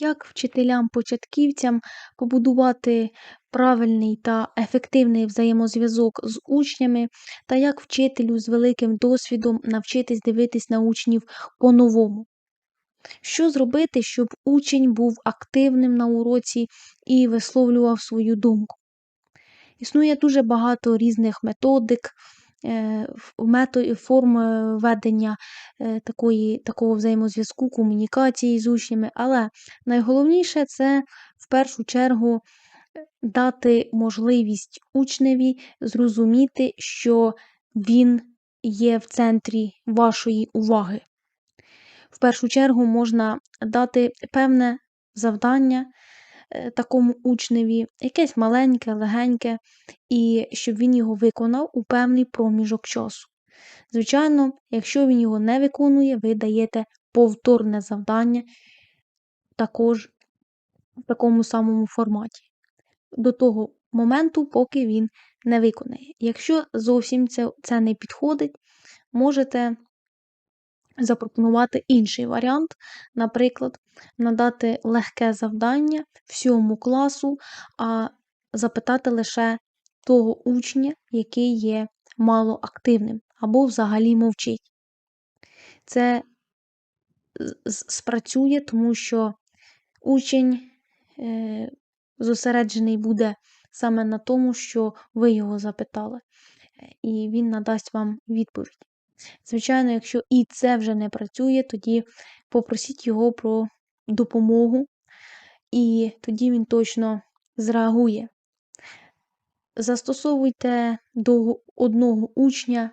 Як вчителям-початківцям побудувати правильний та ефективний взаємозв'язок з учнями, та як вчителю з великим досвідом навчитись дивитись на учнів по-новому? Що зробити, щоб учень був активним на уроці і висловлював свою думку? Існує дуже багато різних методик, форм е, ведення е, такої, такого взаємозв'язку, комунікації з учнями, але найголовніше це в першу чергу е, дати можливість учневі зрозуміти, що він є в центрі вашої уваги. В першу чергу можна дати певне завдання такому учневі, якесь маленьке, легеньке, і щоб він його виконав у певний проміжок часу. Звичайно, якщо він його не виконує, ви даєте повторне завдання також в такому самому форматі. До того моменту, поки він не виконає. Якщо зовсім це, це не підходить, можете запропонувати інший варіант, наприклад, надати легке завдання всьому класу, а запитати лише того учня, який є малоактивним або взагалі мовчить. Це спрацює, тому що учень е, зосереджений буде саме на тому, що ви його запитали, е, і він надасть вам відповідь. Звичайно, якщо і це вже не працює, тоді попросіть його про допомогу, і тоді він точно зреагує. Застосовуйте до одного учня,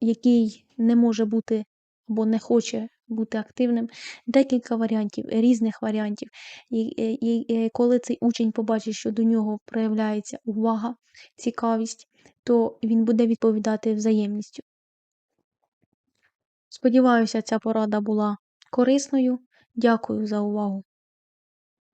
який не може бути або не хоче бути активним, декілька варіантів, різних варіантів. І, і, і коли цей учень побачить, що до нього проявляється увага, цікавість, то він буде відповідати взаємністю. Сподіваюся, ця порада була корисною. Дякую за увагу.